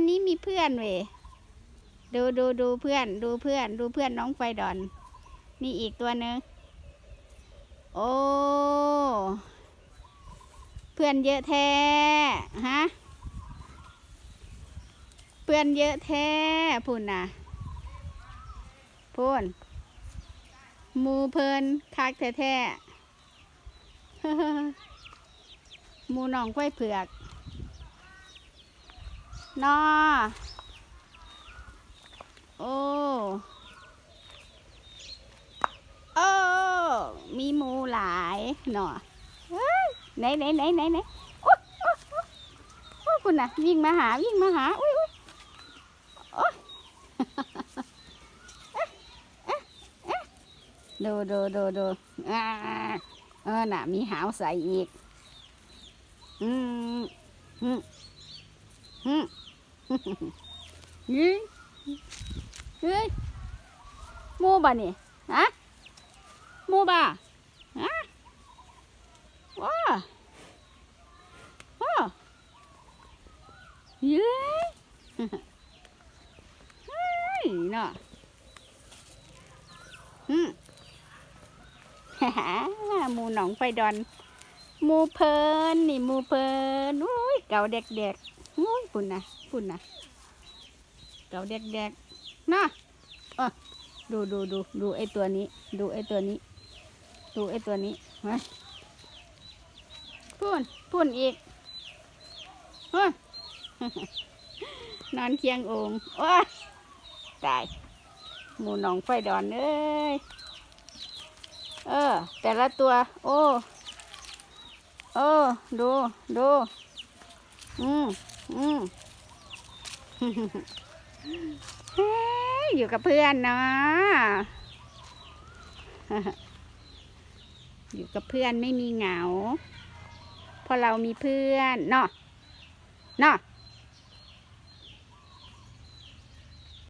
วันนี้มีเพื่อนเว้ยดูดูดูเพื่อน ดูเพื่อน ดูเพื่อนน้องไฟดอน นี่อีกตัวหนึ่งโอ้ เพื่อนเยอะแท้ฮะ เพื่อนเยอะแท้พุ่นน่ะพุ่นมูเพิ่นคักแท้แท้ๆมูหนองไฟเผือก นอโอ้โอ้มีหมูหลายหนอเฮ้ยไหนไหนไหนไหนไหนโอ้โอ้โอ้คุณน่ะวิ่งมาหาวิ่งมาหาอุ้ยอุ้ยโอ้ยเอ๊ะเอ๊ะเอ๊ะดูดูดูดูอ่าเออน่ะ มีหาวใส่อีก อืมอืมอืม เฮ้ยเฮ้ยมูบ่นี่ฮะมูบ่ฮะว้าว้าเย้เฮ้ยเนาะอืมฮ่าฮ่ามูหนองไฟดอนมูเพลินนี่มูเพลินอุ้ยเก่าเด็กเด็กๆ อุ้ยปุ่นนะปุ่นนะเก่าเด็กเด็กๆนะเออดูดูดูดูไอตัวนี้ ดูไอตัวนี้ ดูไอตัวนี้มาปุ่นปุ่นอีกเฮ้ยนอนเคียงองโอ้ยตายหมูหนองไฟดอนเอ้ยเออ แต่ละตัว โอ้เออดู ดู อืมอืมเฮ้ยอยู่กับเพื่อนเนาะอยู่กับเพื่อนไม่มีเหงา เพราะเรามีเพื่อนเนาะเนาะ